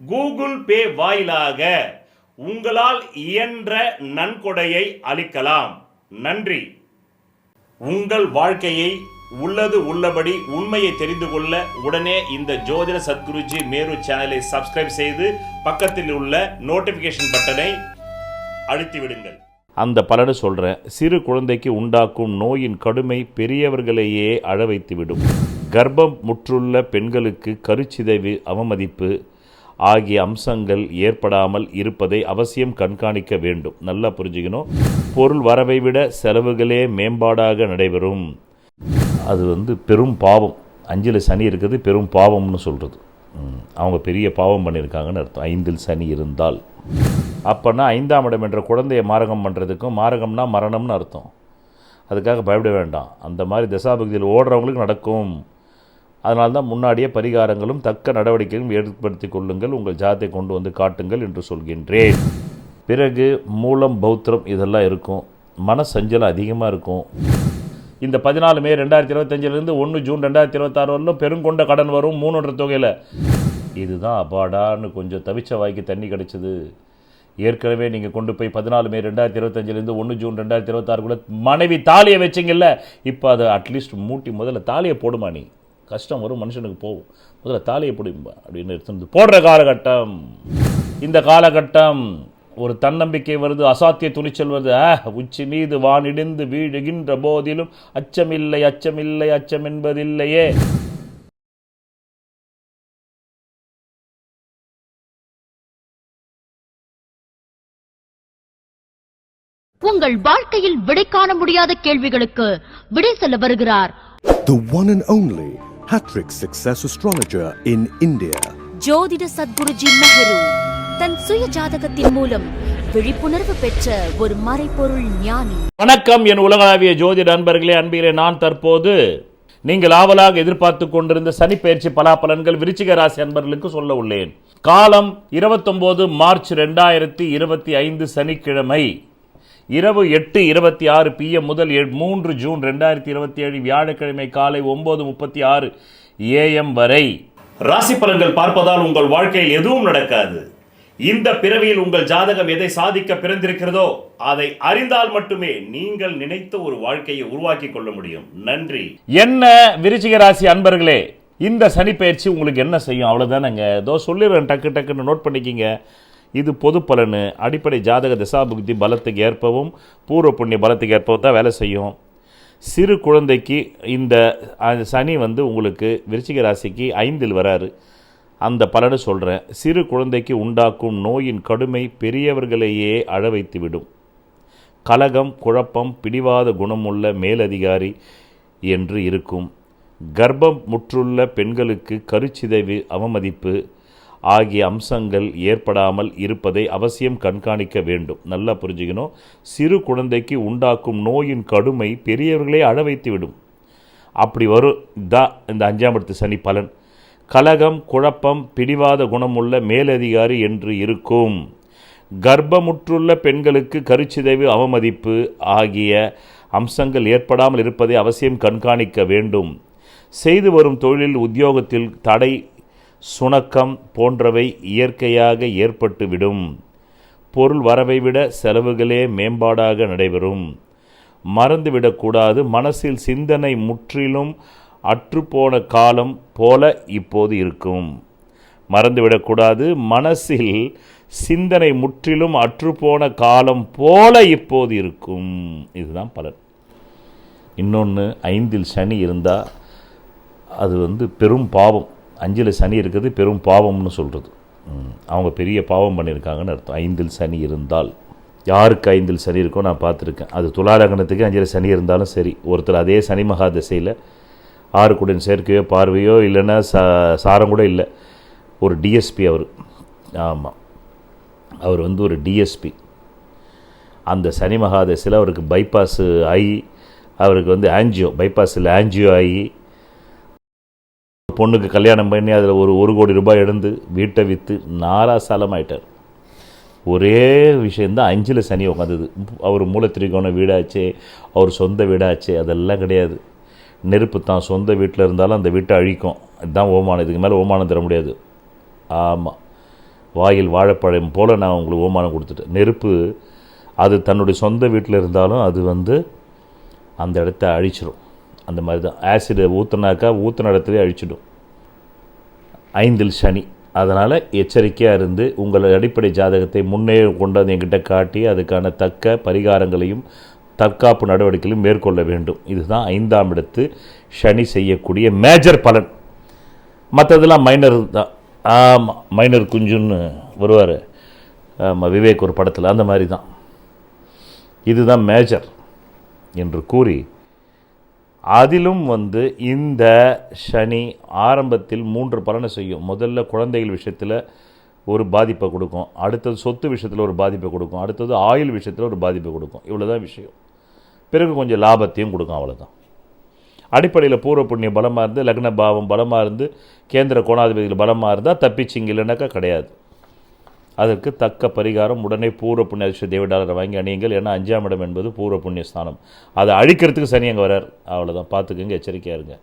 Google Pay வாயிலாக உங்களால் இயன்ற நன்கொடையை அளிக்கலாம். நன்றி. உங்கள் வாழ்க்கையை உள்ளது உள்ளபடி உண்மையை தெரிந்து கொள்ள உடனே இந்த ஜோதிட சத்குருஜி மேரு சேனலை சப்ஸ்கிரைப் செய்து பக்கத்தில் உள்ள நோட்டிபிகேஷன் பட்டனை அழுத்தி விடுங்கள் அந்த பலனை சொல்கிறேன் சிறு குழந்தைக்கு உண்டாக்கும் நோயின் கடுமை பெரியவர்களையே அழ வைத்துவிடும் கர்ப்பம் முற்றுள்ள பெண்களுக்கு கருச்சிதைவு அவமதிப்பு. ஆகிய அம்சங்கள் ஏற்படாமல் இருப்பதை அவசியம் கண்காணிக்க வேண்டும். நல்லா புரிஞ்சுக்கணும். பொருள் வரவை விட செலவுகளே மேம்பாடாக நடைபெறும். அது வந்து பெரும் பாவம். அஞ்சில் சனி இருக்குது பெரும் பாவம்னு சொல்கிறது அவங்க பெரிய பாவம் பண்ணியிருக்காங்கன்னு அர்த்தம். ஐந்தில் சனி இருந்தால். அப்போனா ஐந்தாம் இடம் என்ற குழந்தையை மாரகம் பண்ணுறதுக்கும் மாரகம்னா மரணம்னு அர்த்தம். அதுக்காக பயப்பட வேண்டாம். அந்த மாதிரி தசாபக்தியில் ஓடுறவங்களுக்கு நடக்கும். அதனால் தான் முன்னாடியே பரிகாரங்களும் தக்க நடவடிக்கைகளும் ஏற்படுத்தி கொள்ளுங்கள் உங்கள் ஜாதத்தை கொண்டு வந்து காட்டுங்கள் என்று சொல்கின்றேன். பிறகு மூலம் பௌத்திரம் இதெல்லாம் இருக்கும். மன சஞ்சலம் அதிகமாக இருக்கும். இந்த பதினாலு மே ரெண்டாயிரத்தி இருபத்தஞ்சிலேருந்து ஒன்று ஜூன் ரெண்டாயிரத்தி இருபத்தாறு வரலும் பெருங்கொண்ட கடன் வரும் மூணுன்ற தொகையில். இதுதான் அப்பாடான்னு கொஞ்சம் தவிச்ச வாய்க்கு தண்ணி கிடச்சிது. ஏற்கனவே நீங்கள் கொண்டு போய் பதினாலு மே ரெண்டாயிரத்தி இருபத்தஞ்சிலேருந்து ஒன்று ஜூன் ரெண்டாயிரத்தி இருபத்தாறுக்குள்ளே மனைவி தாலியை வச்சிங்கல்ல இப்போ அதை அட்லீஸ்ட் மூட்டி முதல்ல தாலியை போடுமா நீ? கஷ்டம் வரும் மனுஷனுக்கு போகும். முதல்ல தாலியை போடும்பா அப்படின்னு எடுத்து போடுற காலகட்டம். இந்த காலகட்டம் ஒரு தன்னம்பிக்கை வருது அசாத்திய துணிச்சல் வருது. உச்சி மீது வானிடிந்து வீழுகின்ற போதிலும் அச்சமில்லை அச்சமில்லை அச்சம் என்பதில்லையே. உங்கள் வாழ்க்கையில் விடை காண முடியாத கேள்விகளுக்கு விடை சொல்ல வருகிறார். The one and only Hattrick Success Astrologer in India. ஜோதிட சத்குருஜி மெஹரு தன் சுய ஜாதகத்தின் மூலம் விழிப்புணர்வு பெற்ற ஒரு மறைபொருள் ஞானி. வணக்கம் என் உலகளாவிய ஜோதிட அன்பர்களே அன்பிலே நான் தற்போது நீங்கள் ஆவலாக எதிர்பார்த்து கொண்டிருந்த சனிப்பெயர்ச்சி பலாபலன்கள் விருச்சிக ராசி அன்பர்களுக்கு சொல்ல உள்ளேன். காலம் 29 மார்ச் ரெண்டாயிரத்தி இருபத்தி ஐந்து சனிக்கிழமை. இரவு எட்டு இருபத்தி ஆறு பிஎம் முதல் மூன்று ஜூன் ரெண்டாயிரத்தி இருபத்தி ஏழு வியாழக்கிழமை காலை ஒன்பது முப்பத்தி ஆறு ஏஎம் வரை. ராசி பலன்கள் பார்ப்பதால் உங்கள் வாழ்க்கையில் எதுவும் நடக்காது. இந்த பிறவியில் உங்கள் ஜாதகம் எதை சாதிக்க பிறந்திருக்கிறதோ அதை அறிந்தால் மட்டுமே நீங்கள் நினைத்த ஒரு வாழ்க்கையை உருவாக்கி கொள்ள முடியும். நன்றி. என்ன விருச்சிக ராசி அன்பர்களே இந்த சனிப்பெயர்ச்சி உங்களுக்கு என்ன செய்யும்? அவ்வளோதானங்க ஏதோ சொல்லிடுறேன் டக்கு டக்குன்னு நோட் பண்ணிக்கிங்க. இது பொது பலனு. அடிப்படை ஜாதக தசாபுக்தி பலத்துக்கு ஏற்பவும் பூர்வ புண்ணிய பலத்துக்கு ஏற்பவும் தான் வேலை செய்யும். சிறு குழந்தைக்கு இந்த சனி வந்து உங்களுக்கு விருச்சிக ராசிக்கு ஐந்தில் வராரு. அந்த பலனை சொல்கிறேன் சிறு குழந்தைக்கு உண்டாக்கும் நோயின் கடுமை பெரியவர்களையே அழ வைத்துவிடும். கலகம் குழப்பம் பிடிவாத குணமுள்ள மேலதிகாரி என்று இருக்கும். கர்ப்பம் முற்றுள்ள பெண்களுக்கு கருச்சிதைவு அவமதிப்பு. ஆகிய அம்சங்கள் ஏற்படாமல் இருப்பதை அவசியம் கண்காணிக்க வேண்டும். நல்லா புரிஞ்சுக்கணும். சிறு குழந்தைக்கு உண்டாக்கும் நோயின் கடுமை பெரியவர்களே அழவைத்துவிடும் அப்படி வரும். தான் இந்த அஞ்சாம் இடத்து சனி பலன். கலகம் குழப்பம் பிடிவாத குணமுள்ள மேலதிகாரி என்று இருக்கும். கர்ப்பமுற்றுள்ள பெண்களுக்கு கருச்சிதைவு அவமதிப்பு ஆகிய அம்சங்கள் ஏற்படாமல் இருப்பதை அவசியம் கண்காணிக்க வேண்டும். செய்து வரும் தொழிலில் உத்தியோகத்தில் தடை சுணக்கம் போன்றவை இயற்கையாக ஏற்பட்டுவிடும். பொருள் வரவை விட செலவுகளே மேம்பாடாக நடைபெறும். மறந்துவிடக்கூடாது. மனசில் சிந்தனை முற்றிலும் அற்றுப்போன காலம் போல இப்போது இருக்கும். மறந்துவிடக்கூடாது. மனசில் சிந்தனை முற்றிலும் அற்றுப்போன காலம் போல இப்போது இருக்கும். இதுதான் பலன். இன்னொன்று ஐந்தில் சனி இருந்தால் அது வந்து பெரும் பாவம். அஞ்சில் சனி இருக்குது பெரும் பாவம்னு சொல்கிறது அவங்க பெரிய பாவம் பண்ணியிருக்காங்கன்னு அர்த்தம். ஐந்தில் சனி இருந்தால். யாருக்கு ஐந்தில் சனி இருக்கோ நான் பார்த்துருக்கேன். அது துலாலகணத்துக்கு அஞ்சில் சனி இருந்தாலும் சரி. ஒருத்தர் அதே சனி மகா திசையில் ஆறுக்குடன் சேர்க்கையோ பார்வையோ இல்லைன்னா சா சாரம் கூட இல்லை. ஒரு டிஎஸ்பி அவர். ஆமாம் அவர் வந்து ஒரு டிஎஸ்பி அந்த சனி மகாதசையில் அவருக்கு பைபாஸ் ஆகி அவருக்கு வந்து ஆன்ஜியோ பைபாஸில் ஆன்ஜியோ ஆகி பொண்ணுக்கு கல்யாணம் பண்ணி அதில் ஒரு ஒரு கோடி ரூபாய் எழுந்து வீட்டை விற்று நாராசாலம் ஆயிட்டார் ஒரே விஷயந்தான் அஞ்சில் சனி உட்காந்தது அவர் மூலத்திரிகோண வீடாச்சே அவர் சொந்த வீடாச்சே அதெல்லாம் கிடையாது. நெருப்பு தான் சொந்த வீட்டில் இருந்தாலும் அந்த வீட்டை அழிக்கும். இதுதான் ஓமானம் இதுக்கு மேலே ஓமானம் தர முடியாது. ஆமாம் வாயில் வாழைப்பழம் போல் நான் உங்களுக்கு ஓமானம் கொடுத்துட்டேன். நெருப்பு அது தன்னுடைய சொந்த வீட்டில் இருந்தாலும் அது வந்து அந்த இடத்த அழிச்சிடும் அந்த மாதிரி தான் ஆசிடை ஊற்றுனாக்கா ஊற்றின இடத்துலேயே அழிச்சிடும். ஐந்தில் சனி. அதனால் எச்சரிக்கையாக இருந்து உங்கள் அடிப்படை ஜாதகத்தை முன்னே கொண்டு வந்து என்கிட்ட காட்டி அதுக்கான தக்க பரிகாரங்களையும் தற்காப்பு நடவடிக்கைகளையும் மேற்கொள்ள வேண்டும். இதுதான் ஐந்தாம் இடத்து சனி செய்யக்கூடிய மேஜர் பலன். மற்றதெல்லாம் மைனர் தான். ஆமாம் மைனர் குஞ்சுன்னு வருவார். ஆமாம் விவேக் ஒரு படத்தில். அந்த மாதிரி தான் இதுதான் மேஜர் என்று கூறி அதிலும் வந்து இந்த சனி ஆரம்பத்தில் மூன்று பலனை செய்யும். முதல்ல குழந்தைகள் விஷயத்தில் ஒரு பாதிப்பை கொடுக்கும். அடுத்தது சொத்து விஷயத்தில் ஒரு பாதிப்பை கொடுக்கும். அடுத்தது ஆயுள் விஷயத்தில் ஒரு பாதிப்பை கொடுக்கும். இவ்வளோதான் விஷயம். பிறகு கொஞ்சம் லாபத்தையும் கொடுக்கும் அவ்வளோதான் அடிப்படையில் பூர்வ புண்ணியம் பலமாக இருந்து லக்ன பாவம் பலமாக இருந்து கேந்திர கோணாதிபதிகள் பலமாக இருந்தால் தப்பிச்சிங்க இல்லைனாக்கா கிடையாது. அதற்கு தக்க பரிகாரம் உடனே பூர்வ புண்ணிய அதிர்ஷ்ட தேவடாளரை வாங்கி அணியுங்கள். ஏன்னா அஞ்சாம் இடம் என்பது பூர்வ புண்ணிய ஸ்தானம் அதை அழிக்கிறதுக்கு சனி அங்கே வரார். அவ்வளோதான் பார்த்துக்கங்க எச்சரிக்கையாக இருங்க.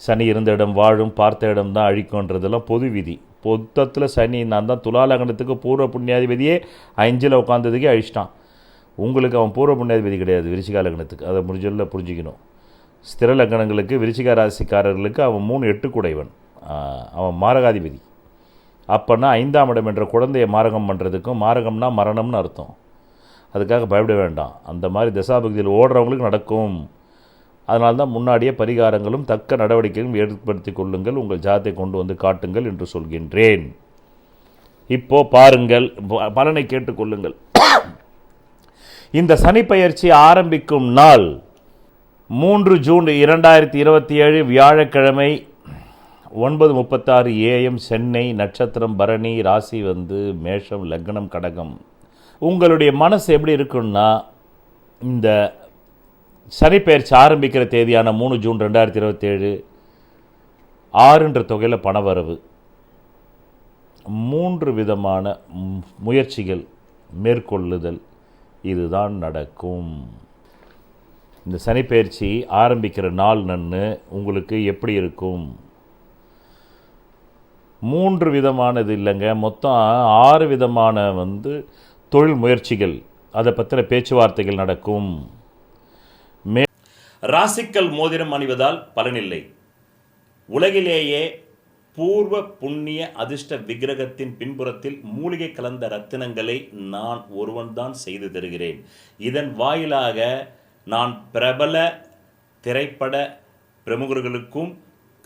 சனி இருந்த இடம் வாழும் பார்த்த இடம் தான் அழிக்கும்ன்றதெல்லாம் பொது விதி. பொத்தத்தில் சனி நான் தான் துலாலகணத்துக்கு பூர்வ புண்ணியாதிபதியே அஞ்சில் உட்காந்ததுக்கே அழிச்சிட்டான். உங்களுக்கு அவன் பூர்வ புண்ணியாதிபதி கிடையாது விரிச்சிகா லக்னத்துக்கு. அதை முடிஞ்சல புரிஞ்சிக்கணும். ஸ்திர லக்னங்களுக்கு விருச்சிக ராசிக்காரர்களுக்கு அவன் மூணு எட்டு குடைவன் அவன் மாரகாதிபதி. அப்போனா ஐந்தாம் இடம் என்ற குழந்தையை மாரகம் பண்ணுறதுக்கும் மாரகம்னா மரணம்னு அர்த்தம். அதுக்காக பயப்பட வேண்டாம். அந்த மாதிரி தசாபக்தியில் ஓடுறவங்களுக்கு நடக்கும். அதனால தான் முன்னாடியே பரிகாரங்களும் தக்க நடவடிக்கைகளும் ஏற்படுத்தி கொள்ளுங்கள். உங்கள் ஜாத்தை கொண்டு வந்து காட்டுங்கள் என்று சொல்கின்றேன். இப்போ பாருங்கள். பலனை கேட்டுக்கொள்ளுங்கள் இந்த சனிப்பெயர்ச்சி ஆரம்பிக்கும் நாள் மூன்று ஜூன் இரண்டாயிரத்தி இருபத்தி ஏழு வியாழக்கிழமை ஒன்பது முப்பத்தாறு ஏஎம் சென்னை நட்சத்திரம் பரணி ராசி வந்து மேஷம் லக்னம் கடகம். உங்களுடைய மனசு எப்படி இருக்குன்னா இந்த சனிப்பெயர்ச்சி ஆரம்பிக்கிற தேதியான மூணு ஜூன் ரெண்டாயிரத்தி இருபத்தேழு ஆறுன்ற தொகையில் பணவரவு. மூன்று விதமான முயற்சிகள் மேற்கொள்ளுதல் இதுதான் நடக்கும். இந்த சனிப்பெயர்ச்சி ஆரம்பிக்கிற நாள் நன்னு உங்களுக்கு எப்படி இருக்கும்? மூன்று விதமானது இல்லைங்க. மொத்தம் ஆறு விதமான வந்து தொழில் முயற்சிகள். அதை பற்றின பேச்சுவார்த்தைகள் நடக்கும். மே ராசிக்கல் மோதிரம் அணிவதால் பலனில்லை. உலகிலேயே பூர்வ புண்ணிய அதிர்ஷ்ட விக்கிரகத்தின் பின்புறத்தில் மூலிகை கலந்த ரத்தினங்களை நான் ஒருவன்தான் செய்து தருகிறேன். இதன் வாயிலாக நான் பிரபல திரைப்பட பிரமுகர்களுக்கும்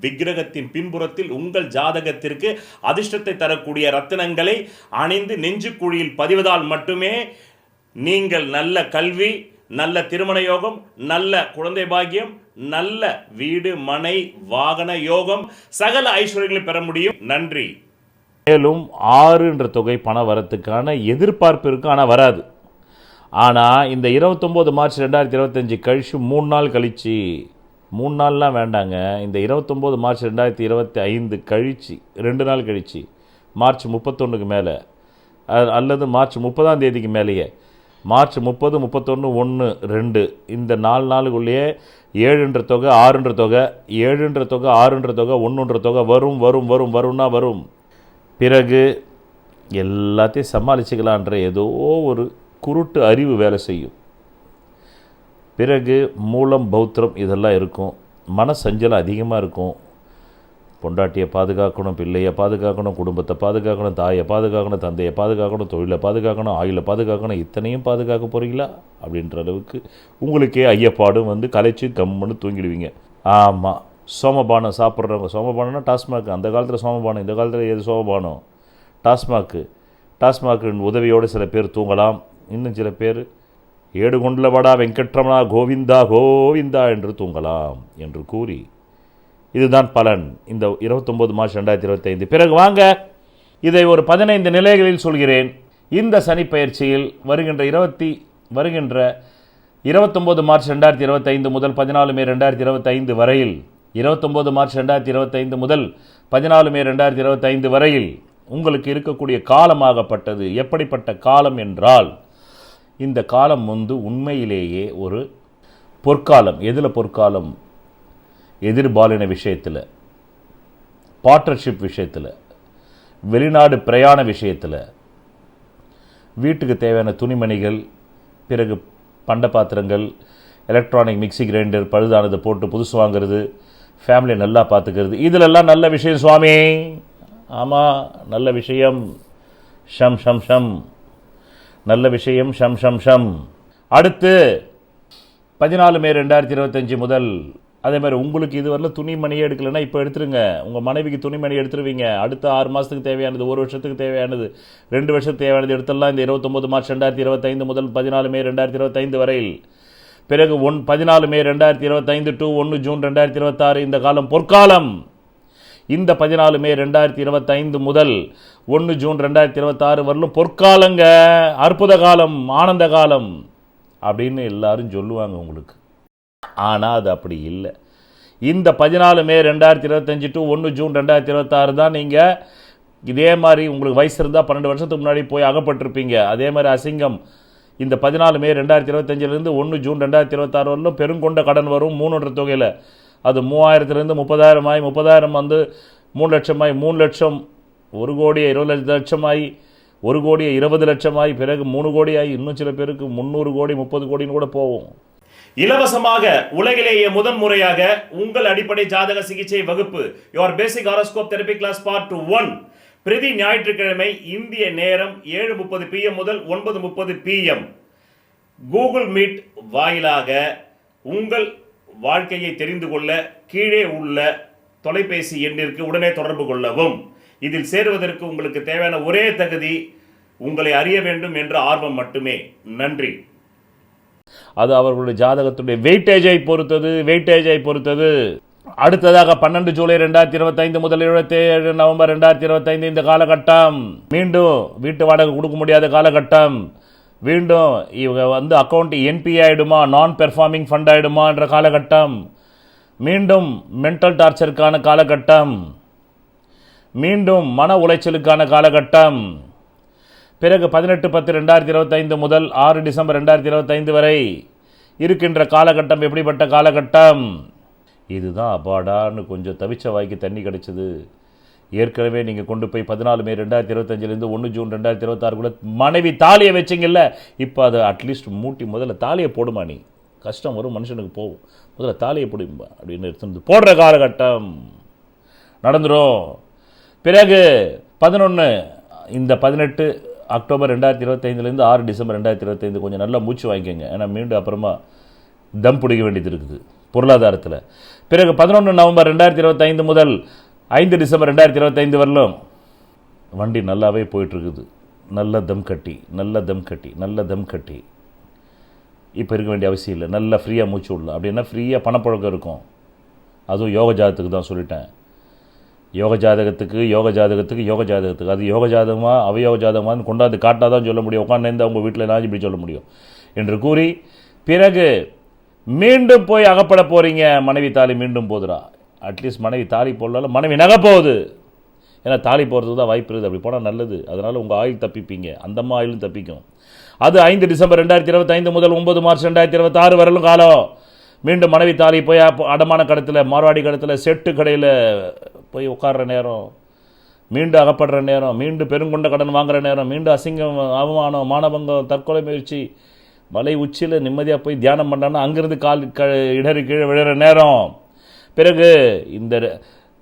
விக்கிரகத்தின் பின்புறத்தில் உங்கள் ஜாதகத்திற்கு அதிர்ஷ்டத்தை தரக்கூடிய ரத்தினங்களை அணிந்து நெஞ்சுக்குழியில் பதிவதால் மட்டுமே நீங்கள் நல்ல கல்வி நல்ல திருமண யோகம் நல்ல குழந்தை பாக்கியம் நல்ல வீடு மனை வாகன யோகம் சகல ஐஸ்வர்யங்களை பெற முடியும். நன்றி. மேலும் ஆறுன்ற தொகை பணம் வரத்துக்கான எதிர்பார்ப்பு இருக்கும் ஆனால் வராது. ஆனால் இந்த இருபத்தொம்போது மார்ச் ரெண்டாயிரத்தி இருபத்தஞ்சி கழிச்சு மூணு நாள் கழிச்சு மூணு நாள்லாம் வேண்டாங்க. இந்த இருபத்தொம்போது மார்ச் ரெண்டாயிரத்தி இருபத்தி ஐந்து கழிச்சு ரெண்டு நாள் கழிச்சு மார்ச் முப்பத்தொன்றுக்கு மேலே அல்லது மார்ச் முப்பதாம் தேதிக்கு மேலேயே மார்ச் முப்பது முப்பத்தொன்று ஒன்று ரெண்டு இந்த நாலு நாளுக்குள்ளேயே ஏழுன்ற தொகை ஆறுன்ற தொகை ஏழுன்ற தொகை ஆறுன்ற தொகை ஒன்றுன்ற தொகை வரும் வரும் வரும் வரும்னா வரும். பிறகு எல்லாத்தையும் சமாளிச்சுக்கலான்ற ஏதோ ஒரு குருட்டு அறிவு வேலை செய்யும். பிறகு மூலம் பௌத்திரம் இதெல்லாம் இருக்கும். மன சஞ்சலம் அதிகமாக இருக்கும். பொண்டாட்டியை பாதுகாக்கணும் பிள்ளையை பாதுகாக்கணும் குடும்பத்தை பாதுகாக்கணும் தாயை பாதுகாக்கணும் தந்தையை பாதுகாக்கணும் தொழிலை பாதுகாக்கணும் ஆயுளை பாதுகாக்கணும் இத்தனையும் பாதுகாக்க போகிறீங்களா அப்படின்ற அளவுக்கு உங்களுக்கே ஐயப்பாடும் வந்து கலைச்சி கம்முன்னு தூங்கிடுவீங்க. ஆமாம் சோமபானம் சாப்பிட்றவங்க சோமபானம்னா டாஸ்மாக். அந்த காலத்தில் சோமபானம் இந்த காலத்தில் எது சோமபானம்? டாஸ்மாக்கு. டாஸ்மாகின் உதவியோடு சில பேர் தூங்கலாம். இன்னும் சில பேர் ஏடு வெங்கட்ரமணா கோவிந்தா கோவிந்தா என்று தூங்கலாம் என்று கூறி இதுதான் பலன். இந்த இருபத்தொம்போது மார்ச் ரெண்டாயிரத்தி இருபத்தைந்து. பிறகு வாங்க இதை ஒரு பதினைந்து நிலைகளில் சொல்கிறேன். இந்த சனிப்பயிற்சியில் வருகின்ற இருபத்தி வருகின்ற இருபத்தொம்போது மார்ச் ரெண்டாயிரத்தி இருபத்தைந்து முதல் பதினாலு மே ரெண்டாயிரத்தி இருபத்தைந்து வரையில் இருபத்தொம்போது மார்ச் ரெண்டாயிரத்தி இருபத்தைந்து முதல் பதினாலு மே ரெண்டாயிரத்தி இருபத்தைந்து வரையில் உங்களுக்கு இருக்கக்கூடிய காலமாகப்பட்டது. எப்படிப்பட்ட காலம் என்றால் இந்த காலம் வந்து உண்மையிலேயே ஒரு பொற்காலம். எதில் பொற்காலம்? எதிர்பாலின விஷயத்தில். பார்ட்னர்ஷிப் விஷயத்தில். வெளிநாடு பிரயாண விஷயத்தில். வீட்டுக்கு தேவையான துணிமணிகள் பிறகு பண்ட பாத்திரங்கள் எலக்ட்ரானிக் மிக்ஸி கிரைண்டர் பழுதானதை போட்டு புதுசு வாங்குறது ஃபேமிலியை நல்லா பார்த்துக்கிறது இதிலெல்லாம் நல்ல விஷயம் சுவாமி. ஆமாம் நல்ல விஷயம். ஷம் ஷம் ஷம். நல்ல விஷயம் ஷம் ஷம் ஷம். அடுத்து பதினாலு மே ரெண்டாயிரத்தி இருபத்தஞ்சி முதல் அதே மாதிரி உங்களுக்கு இதுவரையில் துணிமணியே எடுக்கலைன்னா இப்போ எடுத்துருங்க. உங்கள் மனைவிக்கு துணிமணி எடுத்துருவீங்க. அடுத்த ஆறு மாதத்துக்கு தேவையானது ஒரு வருஷத்துக்கு தேவையானது ரெண்டு வருஷத்துக்கு தேவையானது எடுத்துடலாம். இந்த இருபத்தொம்போது மார்ச் ரெண்டாயிரத்தி இருபத்தைந்து முதல் பதினாலு மே ரெண்டாயிரத்தி இருபத்தைந்து வரையில் பிறகு ஒன் பதினாலு மே ரெண்டாயிரத்தி இருபத்தைந்து டு ஒன்று ஜூன் ரெண்டாயிரத்தி இருபத்தாறு இந்த காலம் பொற்காலம். இந்த பதினாலு மே ரெண்டாயிரத்தி இருபத்தைந்து முதல் ஒன்று ஜூன் ரெண்டாயிரத்தி இருபத்தாறு வரலும் பொற்காலங்க அற்புத காலம் ஆனந்த காலம் அப்படின்னு எல்லாரும் சொல்லுவாங்க உங்களுக்கு. ஆனால் அது அப்படி இல்லை. இந்த பதினாலு மே ரெண்டாயிரத்தி இருபத்தஞ்சி டு ஒன்று ஜூன் ரெண்டாயிரத்தி இருபத்தாறு தான் நீங்கள் இதே மாதிரி உங்களுக்கு வயசு இருந்தால் பன்னெண்டு வருஷத்துக்கு முன்னாடி போய் அகப்பட்டிருப்பீங்க. அதே மாதிரி அசிங்கம். இந்த பதினாலு மே ரெண்டாயிரத்தி இருபத்தஞ்சிலேருந்து ஒன்று ஜூன் ரெண்டாயிரத்தி இருபத்தாறு வரலும் பெருங்கொண்ட கடன் வரும் மூணுன்ற தொகையில். அது மூவாயிரத்துலேருந்து முப்பதாயிரம் ஆகி முப்பதாயிரம் வந்து மூணு லட்சமாய் மூணு லட்சம் ஒரு கோடியே இருபது லட்சமாகி ஒரு கோடியே இருபது லட்சமாகி பிறகு மூணு கோடியாகி இன்னும் சில பேருக்கு முந்நூறு கோடி முப்பது கோடின்னு கூட போவோம் இலவசமாக உலகிலேயே முதன் முறையாக உங்கள் அடிப்படை ஜாதக சிகிச்சை வகுப்பு your basic horoscope therapy class part one பிரதி ஞாயிற்றுக்கிழமை இந்திய நேரம் ஏழு முப்பது பிஎம் முதல் ஒன்பது முப்பது பிஎம் கூகுள் மீட் வாயிலாக உங்கள் வாழ்க்கையை தெரிந்து கொள்ள கீழே உள்ள தொலைபேசி எண்ணிற்கு உடனே தொடர்பு கொள்ளவும். இதில் சேருவதற்கு உங்களுக்கு தேவையான ஒரே தகுதி உங்களை அறிய வேண்டும் என்ற ஆர்வம் மட்டுமே. நன்றி. அது அவர்களுடைய ஜாதகத்துடைய வெயிட்டேஜை பொறுத்தது வெயிட்டேஜை பொறுத்தது. அடுத்ததாக பன்னெண்டு ஜூலை ரெண்டாயிரத்தி இருபத்தைந்து முதல் இருபத்தி ஏழு நவம்பர் ரெண்டாயிரத்தி இருபத்தைந்து இந்த காலகட்டம். மீண்டும் வீட்டு வாடகை கொடுக்க முடியாத காலகட்டம். மீண்டும் இவங்க வந்து அக்கௌண்ட் என்பி ஆயிடுமா நான் பெர்ஃபார்மிங் ஃபண்ட் ஆகிடுமான்ற காலகட்டம். மீண்டும் மென்டல் டார்ச்சருக்கான காலகட்டம். மீண்டும் மன உளைச்சலுக்கான காலகட்டம். பிறகு பதினெட்டு பத்து ரெண்டாயிரத்தி இருபத்தைந்து முதல் ஆறு டிசம்பர் ரெண்டாயிரத்தி இருபத்தைந்து வரை இருக்கின்ற காலகட்டம் எப்படிப்பட்ட காலகட்டம்? இதுதான் அப்பாடான்னு கொஞ்சம் தவிச்ச வாய்க்கு தண்ணி கிடைச்சது. ஏற்கனவே நீங்கள் கொண்டு போய் பதினாலு மே ரெண்டாயிரத்தி இருபத்தஞ்சிலேருந்து ஒன்று ஜூன் ரெண்டாயிரத்தி இருபத்தாறுக்குள்ள மனைவி தாலியை வச்சிங்கல்ல இப்போ அதை அட்லீஸ்ட் மூட்டி முதல்ல தாலியை போடுமா நீ? கஷ்டம் வரும் மனுஷனுக்கு போகும். முதல்ல தாலியை பிடிப்பா அப்படின்னு எடுத்து போடுற காலகட்டம். நடந்துரும். பிறகு பதினொன்று இந்த பதினெட்டு அக்டோபர் ரெண்டாயிரத்தி இருபத்தைந்துலேருந்து ஆறு டிசம்பர் ரெண்டாயிரத்தி இருபத்தைந்து கொஞ்சம் நல்லா மூச்சு வாங்கிக்கோங்க. ஏன்னா மீண்டும் அப்புறமா தம் பிடிக்க வேண்டியது இருக்குது பொருளாதாரத்தில். பிறகு பதினொன்று நவம்பர் ரெண்டாயிரத்தி இருபத்தைந்து முதல் ஐந்து டிசம்பர் ரெண்டாயிரத்தி இருபத்தைந்து வரலும். வண்டி நல்லாவே போயிட்டுருக்குது. நல்ல தம் கட்டி நல்ல தம் கட்டி நல்ல தம் கட்டி. இப்போ இருக்க வேண்டிய அவசியம் இல்லை. நல்லா ஃப்ரீயாக மூச்சு விடலாம். அப்படின்னா ஃப்ரீயாக பணப்பழக்கம் இருக்கும். அதுவும் யோக ஜாதத்துக்கு தான் சொல்லிட்டேன். யோக ஜாதகத்துக்கு யோக ஜாதகத்துக்கு யோக ஜாதகத்துக்கு. அது யோக ஜாதகமாக அவயோக ஜாதகமான்னு கொண்டாந்து காட்டினா தான் சொல்ல முடியும். உட்காந்து அவங்க வீட்டில் நான் இப்படி சொல்ல முடியும் என்று கூறி பிறகு மீண்டும் போய் அகப்பட போகிறீங்க மனைவி தாலி மீண்டும் போதுரா? அட்லீஸ்ட் மனைவி தாலி போடலாம் மனைவி நகை போகுது ஏன்னா தாலி போகிறதுக்கு தான் வாய்ப்பு இருக்குது. அப்படி போனால் நல்லது. அதனால் உங்கள் ஆயில் தப்பிப்பீங்க. அந்தம்மா ஆயிலும் தப்பிக்கும். அது ஐந்து டிசம்பர் ரெண்டாயிரத்தி இருபத்தைந்து முதல் ஒம்பது மார்ச் ரெண்டாயிரத்தி இருபத்தாறு வரலும் காலம். மீண்டும் மனைவி தாலி போய் அடமான கடத்தில் மார்வாடி கடத்தில் செட்டு கடையில் போய் உட்கார்ற நேரம். மீண்டும் அகப்படுற நேரம். மீண்டும் பெருங்கொண்ட கடன் வாங்குகிற நேரம். மீண்டும் அசிங்கம் அவமானம் மானபங்கம் தற்கொலை முயற்சி. மலை உச்சியில் நிம்மதியாக போய் தியானம் பண்ணான்னா அங்கேருந்து கால் க இடறி கீழே விழுற நேரம். பிறகு இந்த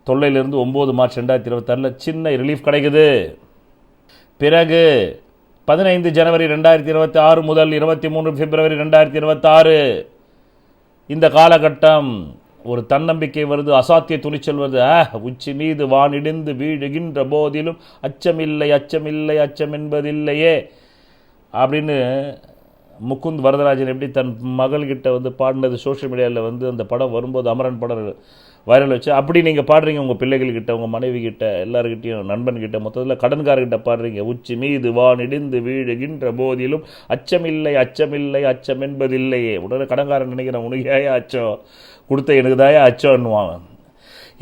தொல்லையிலிருந்து ஒம்பது மார்ச் ரெண்டாயிரத்தி இருபத்தாறில் சின்ன ரிலீஃப் கிடைக்குது. பிறகு பதினைந்து ஜனவரி ரெண்டாயிரத்தி இருபத்தி ஆறு முதல் இருபத்தி மூணு பிப்ரவரி ரெண்டாயிரத்தி இருபத்தாறு இந்த காலகட்டம் ஒரு தன்னம்பிக்கை வருது அசாத்திய துணிச்சல் வருது. ஆ உச்சி மீது வானிடிந்து வீழுகின்ற போதிலும் அச்சமில்லை அச்சமில்லை அச்சம் என்பதில்லையே அப்படின்னு முகுந்த் வரதராஜன் எப்படி தன் மகள்கிட்ட வந்து பாடினது சோஷியல் மீடியாவில் வந்து அந்த படம் வரும்போது அமரன் படம் வைரல் வச்சு அப்படி நீங்கள் பாடுறீங்க உங்கள் பிள்ளைகள்கிட்ட உங்கள் மனைவி கிட்ட எல்லாருக்கிட்டையும் நண்பன்கிட்ட மொத்தத்தில் கடன்காரர்கிட்ட பாடுறீங்க. உச்சி மீது வானிடிந்து வீழுகின்ற போதிலும் அச்சமில்லை அச்சமில்லை அச்சம் என்பதில்லையே. உடனே கடன்காரன் நினைக்கிறேன் உனக்காயா அச்சம்? கொடுத்த எனக்கு தாயா அச்சம்னுவான்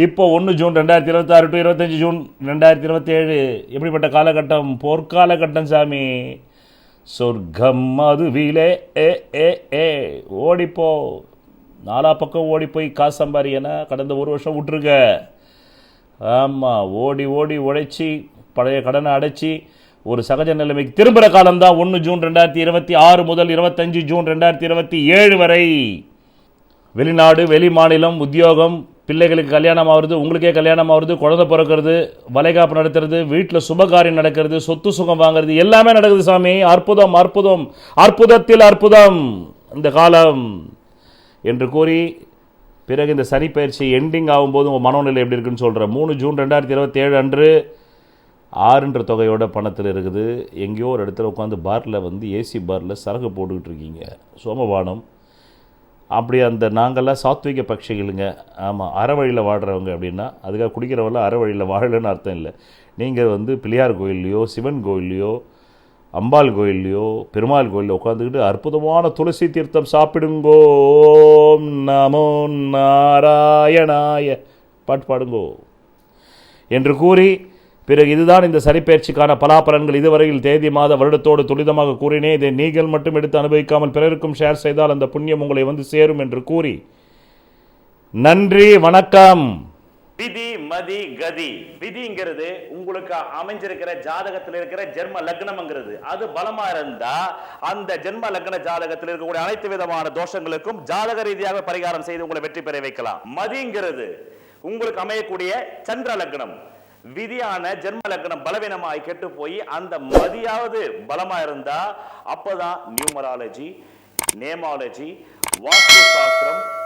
இப்போ ஒன்று ஜூன் ரெண்டாயிரத்தி இருபத்தாறு டு இருபத்தஞ்சி ஜூன் ரெண்டாயிரத்தி இருபத்தேழு எப்படிப்பட்ட காலகட்டம்? போர்க்காலகட்டம் சாமி. சொர்க்கம் அதுவிலே ஏ ஏ ஏ ஓடிப்போ. நாலா பக்கம் ஓடி போய் காசு சம்பாரி கடந்த ஒரு வருஷம் விட்ருக்க ஆமாம் ஓடி ஓடி உழைச்சி பழைய கடனை அடைச்சி ஒரு சகஜ நிலைமைக்கு திரும்புகிற காலம்தான் ஒன்று ஜூன் ரெண்டாயிரத்தி இருபத்தி ஆறு முதல் இருபத்தஞ்சு ஜூன் ரெண்டாயிரத்தி இருபத்தி ஏழு வரை. வெளிநாடு வெளி மாநிலம் உத்தியோகம் பிள்ளைகளுக்கு கல்யாணம் ஆகுறது உங்களுக்கே கல்யாணம் ஆகுறது குழந்தை பிறக்கிறது வளைகாப்பு நடத்துறது வீட்டில் சுபகாரியம் நடக்கிறது சொத்து சுகம் வாங்குறது எல்லாமே நடக்குது சாமி. அற்புதம் அற்புதம் அற்புதத்தில் அற்புதம் இந்த காலம் என்று கூறி பிறகு இந்த சனிப்பயிற்சி எண்டிங் ஆகும்போது உங்கள் மனோநிலை எப்படி இருக்குன்னு சொல்கிறேன் மூணு ஜூன் ரெண்டாயிரத்தி இருபத்தி ஏழு அன்று ஆறுன்ற தொகையோட பணத்தில் இருக்குது. எங்கேயோ ஒரு இடத்துல உட்காந்து பாரில் வந்து ஏசி பாரில் சரகு போட்டுக்கிட்டு இருக்கீங்க. சோமபானம் அப்படி அந்த நாங்கள்லாம் சாத்விக பட்சிகளுங்க ஆமாம் அறவழியில் வாடுறவங்க அப்படின்னா அதுக்காக குடிக்கிறவங்கள அறவழியில் வாழலன்னு அர்த்தம் இல்லை. நீங்கள் வந்து பிள்ளையார் கோயில்லையோ சிவன் கோயில்லையோ அம்பாள் கோயில்லையோ பெருமாள் கோயிலில் உட்காந்துக்கிட்டு அற்புதமான துளசி தீர்த்தம் சாப்பிடுங்கோ நமோ நாராயணாய. பாட்டு பாடுங்கோ. என்று கூறி பிறகு இதுதான் இந்த சரிப்பெயர்ச்சிக்கான பலாபலன்கள். இதுவரையில் தேதி மாத வருடத்தோடு துரிதமாக கூறினேன் இதை நீங்கள் மட்டும் எடுத்து அனுபவிக்காமல் பிறருக்கும் ஷேர் செய்தால் அந்த புண்ணியம் உங்களை வந்து சேரும் என்று கூறி. நன்றி வணக்கம். விதி மதி கதி. விதிங்கிறது உங்களுக்கு அமைஞ்சிருக்கிற ஜாதகத்தில் இருக்கிற ஜென்ம லக்னம்ங்கிறது. அது பலமா இருந்தா அந்த ஜென்ம லக்ன ஜாதகத்தில் இருக்கக்கூடிய அனைத்து விதமான தோஷங்களுக்கும் ஜாதக ரீதியாக பரிகாரம் செய்து உங்களை வெற்றி பெற வைக்கலாம். மதிங்கிறது உங்களுக்கு அமையக்கூடிய சந்திர லக்னம். விதியான ஜென்ம லக்னம் பலவீனமாய் கெட்டு போய் அந்த மதியாவது பலமா இருந்தா அப்பதான் நியூமராலஜி நேமாலஜி வாஸ்து சாஸ்திரம்